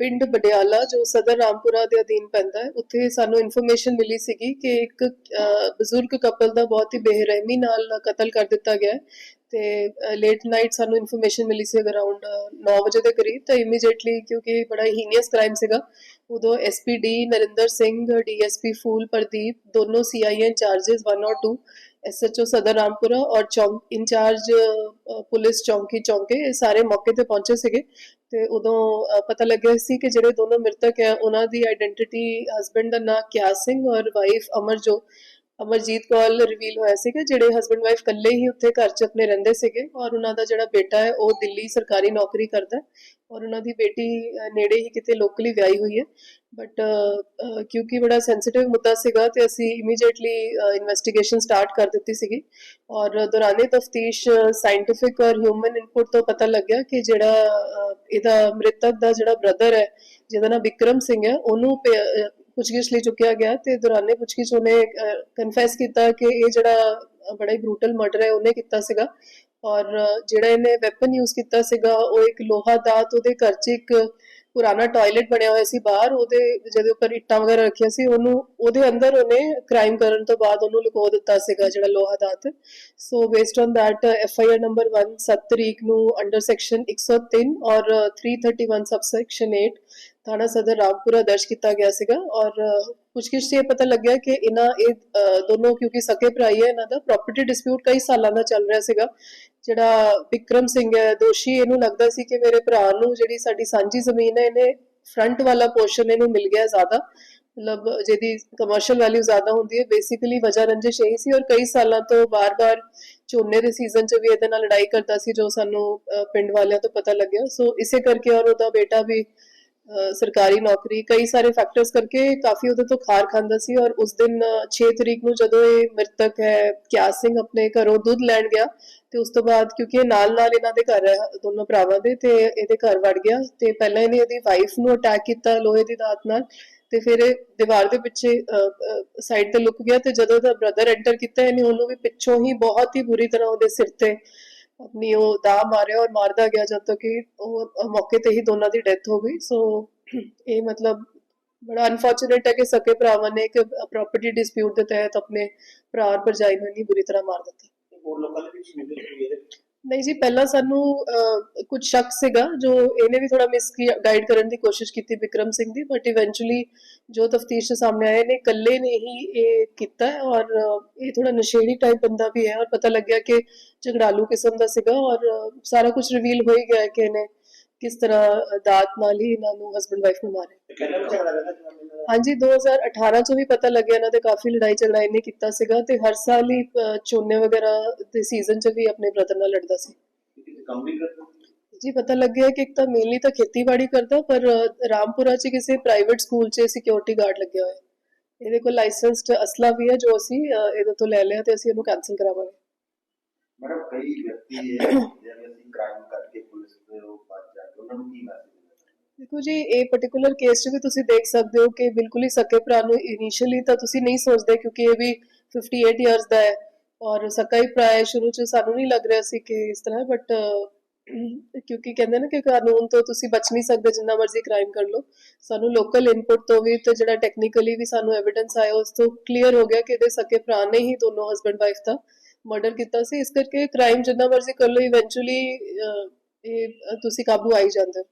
ਪਿੰਡ ਬਡਿਆਲਾ, ਜੋ ਸਦਰ ਰਾਮਪੁਰਾ ਦੇ ਅਧੀਨ ਪੈਂਦਾ ਹੈ, ਉੱਥੇ ਸਾਨੂੰ ਇਨਫੋਰਮੇਸ਼ਨ ਮਿਲੀ ਸੀਗੀ ਕਿ ਇੱਕ ਬਜ਼ੁਰਗ ਕਪਲ ਦਾ ਬਹੁਤ ਹੀ ਬੇਰਹਿਮੀ ਨਾਲ ਕਤਲ ਕਰ ਦਿੱਤਾ ਗਿਆ ਤੇ ਲੇਟ ਨਾਈਟ ਸਾਨੂੰ ਇਨਫੋਰਮੇਸ਼ਨ ਮਿਲੀ ਸੀ ਅਰਾਊਂਡ 9 ਵਜੇ ਦੇ ਕਰੀਬ, ਤਾਂ ਇਮੀਡੀਏਟਲੀ ਕਿਉਂਕਿ ਬੜਾ ਹੀਨੀਅਸ ਕ੍ਰਾਈਮ ਸੀਗਾ, ਉਦੋਂ ਐਸਪੀਡੀ ਨਰਿੰਦਰ ਸਿੰਘ ਡੀਐਸਪੀ ਫੂਲ, ਪ੍ਰਦੀਪ, ਦੋਨੋਂ ਸੀਆਈਏ ਇੰਚਾਰजेस 1 ਔਰ 2 ਐਸਐਚਓ ਸਦਰ ਰਾਮਪੁਰਾ ਔਰ ਚੌਂਕ ਇੰਚਾਰਜ ਪੁਲਿਸ ਚੌਂਕੀ ਚੌਂਕੇ, ਇਹ ਸਾਰੇ ਮੌਕੇ ਤੇ ਪਹੁੰਚੇ ਸੀਗੇ। ਤੇ ਉਦੋਂ ਪਤਾ ਲੱਗਿਆ ਸੀ ਕਿ ਜਿਹੜੇ ਦੋਨੋਂ ਮ੍ਰਿਤਕ ਹੈ, ਉਹਨਾਂ ਦੀ ਆਇਡੈਂਟੀਟੀ ਹਸਬੰਡ ਦਾ ਨਾਂ ਕਿਆ ਸਿੰਘ ਔਰ ਵਾਈਫ ਅਮਰਜੋ ਅਮਰਜੀਤ ਕੌਰ ਰਿਵੀਲ ਹੋਇਆ ਸੀਗਾ, ਜਿਹੜੇ ਹਸਬੰਡ ਵਾਈਫ ਇਕੱਲੇ ਹੀ ਉੱਥੇ ਘਰ 'ਚ ਆਪਣੇ ਰਹਿੰਦੇ ਸੀਗੇ ਔਰ ਉਹਨਾਂ ਦਾ ਜਿਹੜਾ ਬੇਟਾ ਹੈ, ਉਹ ਦਿੱਲੀ ਸਰਕਾਰੀ ਨੌਕਰੀ ਕਰਦਾ ਔਰ ਉਹਨਾਂ ਦੀ ਬੇਟੀ ਨੇੜੇ ਹੀ ਕਿਤੇ ਲੋਕਲੀ ਵਿਆਹੀ ਹੋਈ ਹੈ। ਬਟ ਕਿਉਂਕਿ ਬੜਾ ਸੈਂਸਿਟਿਵ ਮੁੱਦਾ ਸੀਗਾ ਤੇ ਅਸੀਂ ਇਮੀਡੀਏਟਲੀ ਇਨਵੈਸਟੀਗੇਸ਼ਨ ਸਟਾਰਟ ਕਰ ਦਿੱਤੀ ਸੀਗੀ ਔਰ ਦੌਰਾਨੇ ਤਫਤੀਸ਼ ਸਾਇੰਟਿਫਿਕ ਔਰ ਹਿਊਮਨ ਇਨਪੁਟ ਤੋਂ ਪਤਾ ਲੱਗਿਆ ਕਿ ਜਿਹੜਾ ਇਹਦਾ ਮ੍ਰਿਤਕ ਦਾ ਜਿਹੜਾ ਬ੍ਰਦਰ ਹੈ, ਜਿਹਦਾ ਨਾਮ ਵਿਕਰਮ ਸਿੰਘ ਹੈ, ਉਹਨੂੰ ਪੁੱਛਗਿੱਛ ਲਈ ਚੁੱਕਿਆ ਗਿਆ ਤੇ ਦੌਰਾਨੇ ਪੁੱਛਗਿੱਛ ਉਹਨੇ ਕਨਫੈਸ ਕੀਤਾ ਕਿ ਇਹ ਜਿਹੜਾ ਬੜਾ ਹੀ ਬਰੂਟਲ ਮਰਡਰ ਹੈ, ਉਹਨੇ ਕੀਤਾ ਸੀਗਾ। ਔਰ ਜਿਹੜਾ ਇਹਨੇ ਵੈਪਨ ਯੂਜ਼ ਕੀਤਾ ਸੀਗਾ, ਉਹ ਇੱਕ ਲੋਹਾ ਦਾਤ, ਉਹਦੇ ਘਰ 'ਚ ਇੱਕ ਪੁਰਾਣਾ ਟਾਇਲਟ ਬਣਿਆ ਹੋਇਆ ਸੀ ਬਾਹਰ, ਉਹਦੇ ਜਿਹਦੇ ਉੱਪਰ ਇੱਟਾਂ ਵਗੈਰਾ ਰੱਖੀਆਂ ਸੀ, ਉਹਨੂੰ, ਉਹਦੇ ਅੰਦਰ ਉਹਨੇ ਕ੍ਰਾਈਮ ਕਰਨ ਤੋਂ ਬਾਅਦ ਉਹਨੂੰ ਲੁਕੋ ਦਿੱਤਾ ਸੀਗਾ, ਜਿਹੜਾ ਲੋਹਾ ਦਾਤ। So based on that F I R number 1 7 ਤਰੀਕ ਨੂੰ ਅੰਡਰ ਸੈਕਸ਼ਨ 103 ਔਰ 331 ਸਬਸੈਕਸ਼ਨ 8 ਥਾਣਾ ਸਦਰ ਰਾਮਪੁਰਾ ਦਰਜ ਕੀਤਾ ਗਿਆ ਸੀਗਾ ਔਰ ਪੁੱਛਗਿੱਛ 'ਚ ਪਤਾ ਲੱਗਿਆ ਕਿ ਇਹਨਾਂ ਇਹ ਦੋਨੋਂ ਕਿਉਂਕਿ ਸਕੇ ਭਰਾ ਹੈ ਇਹਨਾਂ ਦਾ ਪ੍ਰਾਪਰਟੀ ਡਿਸਪਿਊਟ ਕਈ ਸਾਲਾਂ ਦਾ ਚੱਲ ਰਿਹਾ ਸੀਗਾ। ਜਿਹੜਾ ਵਿਕਰਮ ਸਿੰਘ ਹੈ, ਦੋਸ਼ੀ, ਇਹਨੂੰ ਲੱਗਦਾ ਸੀ ਕਿ ਮੇਰੇ ਭਰਾ ਨੂੰ ਜਿਹੜੀ ਸਾਡੀ ਸਾਂਝੀ ਜ਼ਮੀਨ ਹੈ, ਇਹਨੇ ਫਰੰਟ ਵਾਲਾ ਪੋਰਸ਼ਨ ਇਹਨੂੰ ਮਿਲ ਗਿਆ ਜ਼ਿਆਦਾ। ਮਤਲਬ ਜਿਹਦੀ ਕਮਰਸ਼ੀਅਲ ਵੈਲਿਊ ਜ਼ਿਆਦਾ ਹੁੰਦੀ ਹੈ ਬੇਸਿਕਲੀ ਵਜ੍ਹਾ ਰੰਜਿਸ਼ ਇਹੀ ਸੀ ਔਰ ਕਈ ਸਾਲਾਂ ਤੋਂ ਬਾਰ-ਬਾਰ ਝੋਨੇ ਦੇ ਸੀਜ਼ਨ 'ਚ ਵੀ ਇਹਦੇ ਨਾਲ ਲੜਾਈ ਕਰਦਾ ਸੀ, ਜੋ ਸਾਨੂੰ ਪਿੰਡ ਵਾਲਿਆਂ ਤੋਂ ਪਤਾ ਲੱਗਿਆ। ਸੋ ਇਸੇ ਕਰਕੇ ਔਰ ਉਹਦਾ ਬੇਟਾ ਵੀ ਸਰਕਾਰੀ ਨੌਕਰੀ, ਕਈ ਸਾਰੇ ਫੈਕਟਰਸ ਕਰਕੇ ਕਾਫੀ ਉਹਦੇ ਤੋਂ ਖਾਰ ਖਾਂਦਾ ਸੀ ਔਰ ਉਸ ਦਿਨ 6 ਤਰੀਕ ਨੂੰ ਜਦੋਂ ਇਹ ਮ੍ਰਿਤਕ ਹੈ ਕਿਆਸ ਸਿੰਘ ਆਪਣੇ ਘਰੋਂ ਦੁੱਧ ਲੈਣ ਗਿਆ ਤੇ ਉਸ ਤੋਂ ਬਾਅਦ ਕਿਉਂਕਿ ਨਾਲ ਨਾਲ ਇਹਨਾਂ ਦੇ ਘਰ, ਦੋਨੋਂ ਭਰਾਵਾਂ ਦੇ ਤੇ ਇਹਦੇ ਘਰ ਵੜ ਗਿਆ ਤੇ ਪਹਿਲਾਂ ਇਹਨੇ ਇਹਦੀ ਵਾਈਫ ਨੂੰ ਅਟੈਕ ਕੀਤਾ ਲੋਹੇ ਦੀ ਦਾਤ ਨਾਲ ਤੇ ਫਿਰ ਇਹ ਦੀਵਾਰ ਦੇ ਪਿੱਛੇ ਸਾਈਡ ਤੇ ਲੁਕ ਗਿਆ ਤੇ ਜਦੋਂ ਉਹਦਾ ਬ੍ਰਦਰ ਐਂਟਰ ਕੀਤਾ, ਇਹਨੇ ਉਹਨੂੰ ਵੀ ਪਿੱਛੋਂ ਹੀ ਬਹੁਤ ਹੀ ਬੁਰੀ ਤਰ੍ਹਾਂ ਉਹਦੇ ਸਿਰ ਤੇ ਆਪਣੀ ਉਹ ਦਾ ਮਾਰਿਆ ਔਰ ਮਾਰਦਾ ਗਿਆ ਜਦ ਤੱਕ ਕਿ ਉਹ ਮੌਕੇ ਤੇ ਹੀ ਦੋਨਾਂ ਦੀ ਡੈਥ ਹੋ ਗਈ। ਸੋ ਇਹ ਮਤਲਬ ਬੜਾ ਅਨਫੋਰਚੂਨੇਟ ਹੈ ਕਿ ਸਕੇ ਭਰਾਵਾਂ ਨੇ ਇੱਕ ਪ੍ਰਾਪਰਟੀ ਡਿਸਪਿਊਟ ਦੇ ਤਹਿਤ ਆਪਣੇ ਭਰਾ ਔਰ ਭਰਜਾਈ ਨੂੰ ਇੰਨੀ ਬੁਰੀ ਤਰ੍ਹਾਂ ਮਾਰ ਦਿੱਤਾ। ਹੋਰ ਲੋਕਾਂ ਦੇ ਵਿੱਚ ਮਿਲੇ ਹੋਏ ਨਹੀਂ ਜੀ ਪਹਿਲਾਂ ਸਾਨੂੰ ਅਹ, ਕੁਝ ਸ਼ੱਕ ਸੀਗਾ ਜੋ ਇਹਨੇ ਵੀ ਥੋੜਾ ਮਿਸ ਗਾਈਡ ਕਰਨ ਦੀ ਕੋਸ਼ਿਸ਼ ਕੀਤੀ ਵਿਕਰਮ ਸਿੰਘ ਦੀ ਬਟ ਇਵੈਂਚੁਅਲੀ ਜੋ ਤਫਤੀਸ਼ ਸਾਹਮਣੇ ਆਏ ਨੇ ਇਕੱਲੇ ਨੇ ਹੀ ਇਹ ਕੀਤਾ ਔਰ ਇਹ ਥੋੜਾ ਨਸ਼ੇੜੀ ਟਾਈਪ ਬੰਦਾ ਵੀ ਹੈ ਔਰ ਪਤਾ ਲੱਗਿਆ ਕਿ ਝਗੜਾਲੂ ਕਿਸਮ ਦਾ ਸੀਗਾ ਔਰ ਸਾਰਾ ਕੁਝ ਰਿਵੀਲ ਹੋ ਹੀ ਗਿਆ ਕਿ ਇਹਨੇ ਕਿਸ ਤਰ੍ਹਾਂ ਦਾਤ ਨਾਲ ਹੀ ਇਹਨਾਂ ਨੂੰ ਹਸਬੰਡ ਵਾਈਫ ਨੂੰ ਦਾ ਹਾਂਜੀ 2018 ਚ ਵੀ ਪਤਾ ਲੱਗਿਆ ਇਹਨਾਂ ਦੇ ਕਾਫੀ ਲੜਾਈ ਝਗੜਾ ਇਹਨੇ ਕੀਤਾ ਸੀਗਾ ਤੇ ਹਰ ਸਾਲ ਹੀ ਝੋਨੇ ਵਗੈਰਾ ਦੇ ਸੀਜ਼ਨ ਚ ਵੀ ਆਪਣੇ ਬ੍ਰਦਰ ਨਾਲ ਲੜਦਾ ਸੀ। ਜੀ ਪਤਾ ਲੱਗਿਆ ਕਿ ਇੱਕ ਤਾਂ ਮੇਨਲੀ ਤਾਂ ਖੇਤੀਬਾੜੀ ਕਰਦਾ ਪਰ ਰਾਮਪੁਰਾ 'ਚ ਕਿਸੇ ਪ੍ਰਾਈਵੇਟ ਸਕੂਲ 'ਚ ਸਿਕਿਉਰਿਟੀ ਗਾਰਡ ਲੱਗਿਆ ਹੋਇਆ। ਇਹਦੇ ਕੋਲ ਲਾਇਸੈਂਸਡ ਅਸਲਾ ਵੀ ਹੈ ਜੋ ਅਸੀਂ ਇਹਦੇ ਤੋਂ ਲੈ ਲਿਆ ਤੇ ਅਸੀਂ ਇਹਨੂੰ ਕੈਨਸਲ ਕਰਾਵਾਂਗੇ। ਮੈਡਮ ਕਈ ਵਿਅਕਤੀ ਹੈ ਜਿਹੜੇ ਅਸੀਂ ਕ੍ਰਾਈਮ ਕਰਕੇ ਪੁਲਿਸ ਦੇ ਉਹ ਉਹਨਾਂ ਨੂੰ ਕੀ ਮੈਸੇਜ ਦੇਖੋ ਜੀ, ਇਹ ਪਾਰਟਿਕੂਲਰ ਕੇਸ 'ਚ ਵੀ ਤੁਸੀਂ ਦੇਖ ਸਕਦੇ ਹੋ ਕਿ ਬਿਲਕੁਲ ਹੀ ਸਕੇ ਭਰਾ ਨੂੰ ਇਨੀਸ਼ੀਅਲੀ ਤਾਂ ਤੁਸੀਂ ਨਹੀਂ ਸੋਚਦੇ ਕਿਉਂਕਿ ਇਹ ਵੀ 58 ਇਅਰਸ ਦਾ ਹੈ ਔਰ ਸਕਾ ਹੀ ਭਰਾ ਹੈ, ਸ਼ੁਰੂ ਚ ਸਾਨੂੰ ਨਹੀਂ ਲੱਗ ਰਿਹਾ ਸੀ ਕਿ ਇਸ ਤਰ੍ਹਾਂ ਬਟ ਕਿਉਂਕਿ ਕਹਿੰਦੇ ਨਾ ਕਿ ਕਾਨੂੰਨ ਤੋਂ ਤੁਸੀਂ ਬਚ ਨਹੀਂ ਸਕਦੇ, ਜਿੰਨਾ ਮਰਜ਼ੀ ਕ੍ਰਾਈਮ ਕਰ ਲਓ। ਸਾਨੂੰ ਲੋਕਲ ਇਨਪੁਟ ਤੋਂ ਵੀ ਤੇ ਜਿਹੜਾ ਟੈਕਨੀਕਲੀ ਵੀ ਸਾਨੂੰ ਐਵੀਡੈਂਸ ਆਇਆ, ਉਸ ਤੋਂ ਕਲੀਅਰ ਹੋ ਗਿਆ ਕਿ ਇਹਦੇ ਸਕੇ ਭਰਾ ਨੇ ਹੀ ਦੋਨੋਂ ਹਸਬੰਡ ਵਾਈਫ ਦਾ ਮਰਡਰ ਕੀਤਾ ਸੀ। ਇਸ ਕਰਕੇ ਕ੍ਰਾਈਮ ਜਿੰਨਾ ਮਰਜ਼ੀ ਕਰ ਲਓ ਇਵੈਂਚੁਅਲੀ ਇਹ ਤੁਸੀਂ ਕਾਬੂ ਆਈ ਜਾਂਦੇ ਹੋ।